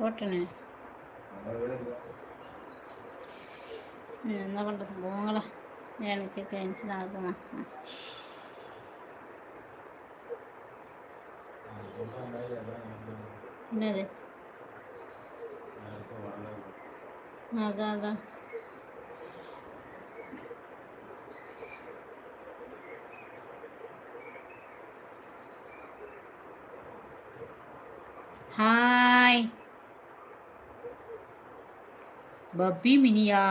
ഓട്ടണേ. എന്നാ പണ്ടത് എനിക്ക് ടെൻഷൻ ആകുന്ന എന്നത് അതാ അതാ. அதான் ஹாய் பப்பி மினியா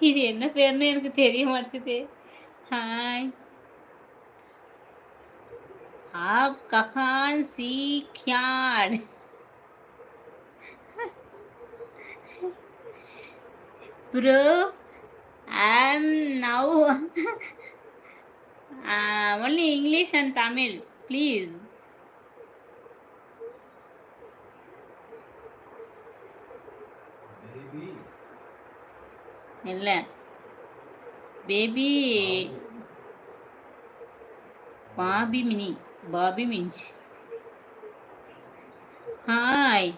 இது என்ன பேர்னு எனக்கு தெரிய மாட்டேங்குது हाय आप कहाँ सीख्याड़ bro i'm now uh, only english and tamil please இல்லை. Baby Bobby mini Bobby mins hi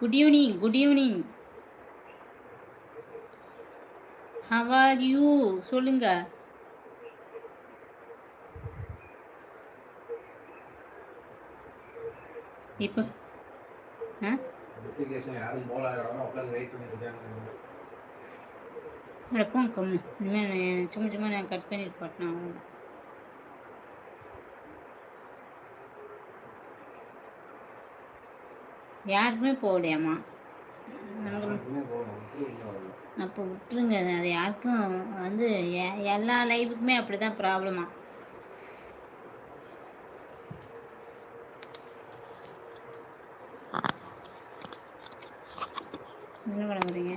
good evening good evening how are you சொல்லுங்க. இப்போ ஆ? நோட்டிஃபிகேஷன் யாரும் போல உட்காந்து வெயிட் பண்ணிட்டு இருக்காங்க. போங்க கம்மு இனிமேல் சும்மா சும்மா நான் கட் பண்ணிட்டு போட்டேன். யாருக்குமே போகலையாம்மா? நமக்கு. அப்போ விட்டுருங்க. அது யாருக்கும் வந்து எல்லா லைஃபுக்குமே அப்படி தான் ப்ராப்ளமா என்ன பண்ண போகிறீங்க